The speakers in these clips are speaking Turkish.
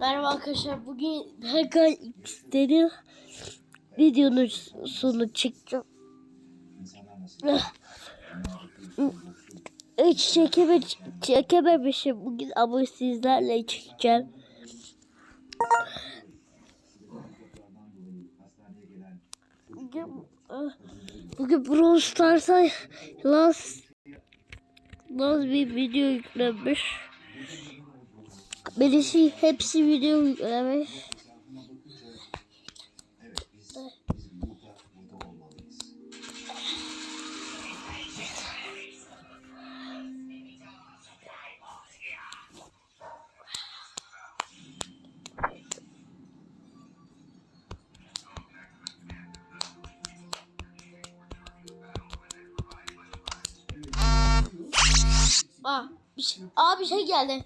Merhaba arkadaşlar. Bugün Hakan X'leri videonun sonu çıkacağım. Hiç çekeme, çekememişim bugün ama sizlerle çekeceğim. Bugün, ah, bugün Brawl Stars'a last, last bir video yüklenmiş. Birisi hepsi video yüklemiş. Aa, bir şey, aa, bir şey geldi.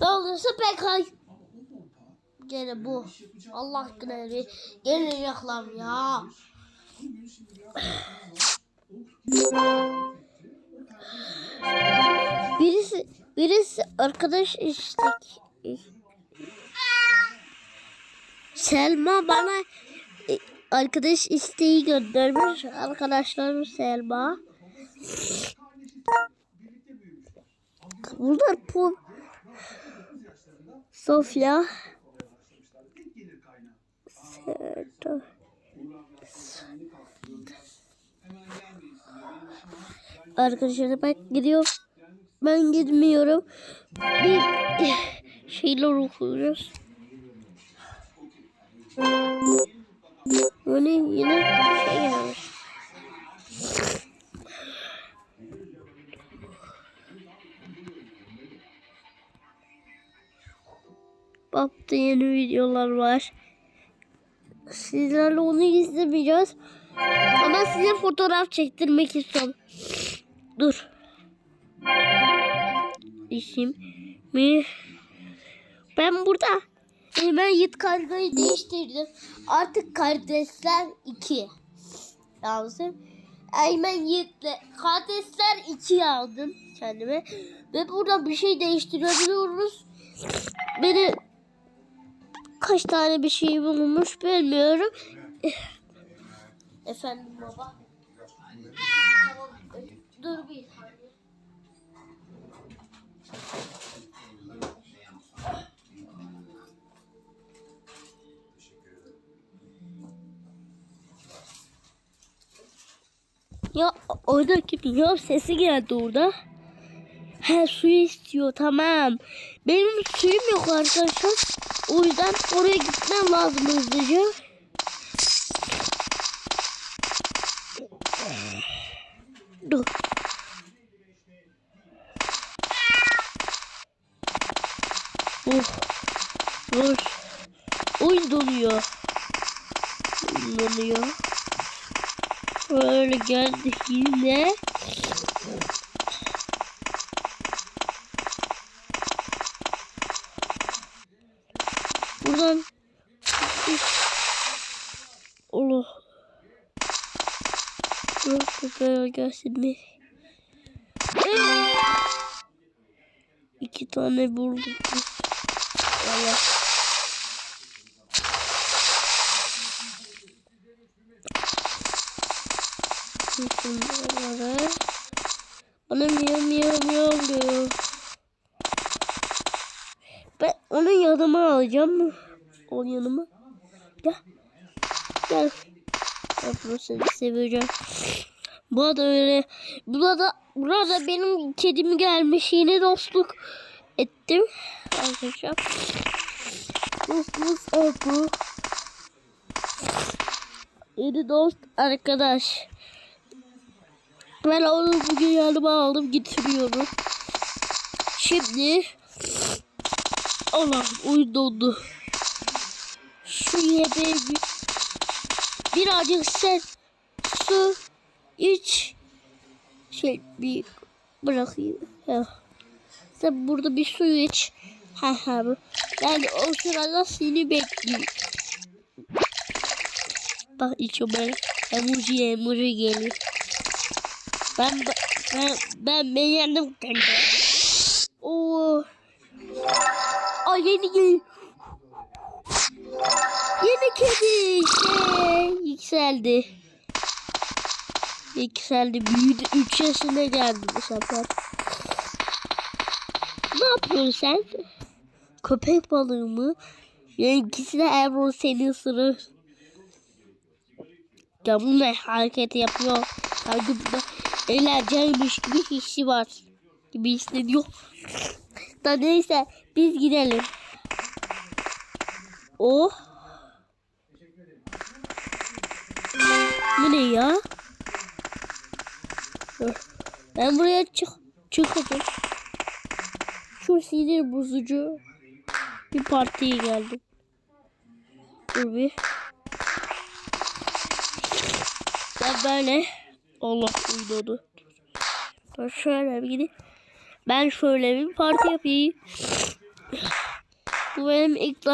Ne olursa PK. Gene bu. Allah aşkına bir gelin yaklam ya. Birisi birisi arkadaş istek Selma bana e, arkadaş isteği göndermiş. Arkadaşlarım Selma. Bunlar pul. Sofya. Serto. Arkadaşlar ben gidiyorum. Ben gitmiyorum. Bir şeyler okuyoruz. Bu ne yine videolar var. Sizlerle onu izlemeyeceğiz. Ama size fotoğraf çektirmek istiyorum. Dur. İşim mi? Ben burada hemen Yiğit kargayı değiştirdim. Artık kardeşler 2. Yazdım. Eymen Yiğit'le kardeşler 2 aldım kendime. Ve burada bir şey değiştirebiliyoruz. Beni kaç tane bir şey bulunmuş bilmiyorum. Efendim baba. Dur bir saniye. Ya oradaki pilav sesi geldi orada. He suyu istiyor tamam. Benim suyum yok arkadaşlar. O yüzden oraya gitmem lazım hızlıca. Dur. Oh. Dur. Oyun donuyor. Donuyor. Böyle geldik yine. Buradan Allah Gelsin mi? İki tane bulduk. Allah. Şunları. Bana miyav miyav miyav diyor. Ben onun yanıma alacağım mı? Onun yanıma. Gel. Gel. Bunu seni seveceğim. Bu da öyle. Burada burada benim kedim gelmiş yine dostluk ettim. Arkadaşlar. Dostumuz oldu. Yeni dost arkadaş. Ben onu bugün yanıma aldım getiriyorum. Şimdi Allah oyun dondu. Şu yemeği birazcık sen su iç. Şey bir bırakayım. Ha. Sen burada bir su iç. Ha ha. Ben o sırada seni bekliyorum. Bak içime emoji emoji geliyor. Ben ben ben beğendim kanka. Oo. Aa yeni yeni. Yeni kedi işte yükseldi. Yükseldi büyüdü 3 yaşına geldi bu sefer. Ne yapıyorsun sen? Köpek balığı mı? Yengisi de Ebru seni ısırır. Ya ne hareket yapıyor. Sanki bunda eğlenceliymiş gibi hissi var. Gibi hissediyor. Da neyse biz gidelim. Oh. Bu ne ya? Ben buraya çık çıkacağım. Şu sinir bozucu bir partiye geldim. Dur bir. Ben böyle Allah uyudu. Dur şöyle bir gideyim. Ben şöyle bir parti yapayım. Bu benim ilk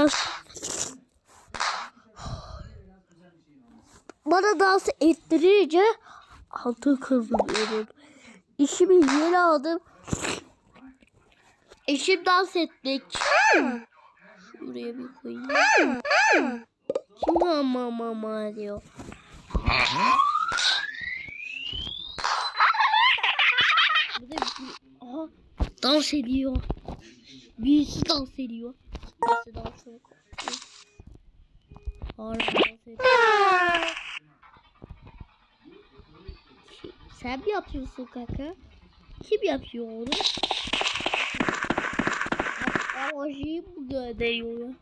Bana dans ettirince altı kazanıyorum. İşimi yeni aldım. Eşim dans ettik. Şuraya bir koyayım. Kim ama mama diyor. Bir de bir- aha, dans ediyor. Birisi dans ediyor. Birisi dans ediyor. Harbi dans ediyor. Sen mi yapıyorsun kaka? Kim yapıyor onu? Amacıyı mı gönderiyor?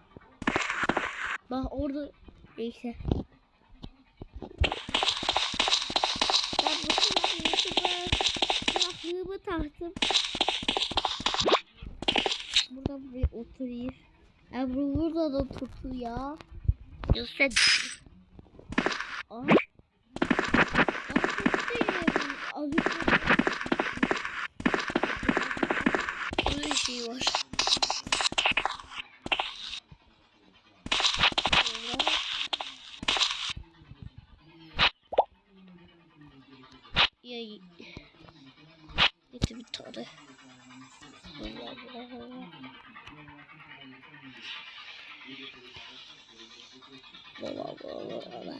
Bak orada neyse. Ben bu sefer YouTube'a kulaklığımı taktım. Burada bir oturayım. Ebru burada da otursun ya. Ya sen... Aa. Az önce... Burada şey var. Ya... Getir bir tane. Allah Allah Allah. Allah Allah Allah.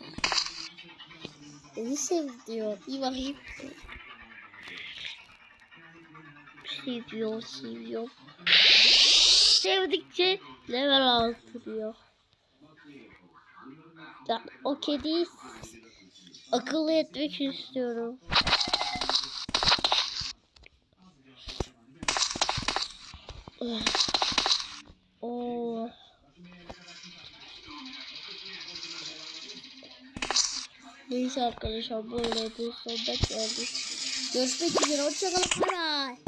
Beni sev diyor. Bir bakayım. Seviyor, seviyor. Sevdikçe level artırıyor. Ya o kediyi akıllı etmek istiyorum. Oh. Neyse arkadaşlar böyle bir sohbet geldi. Görüşmek üzere. Hoşçakalın. Bye bye.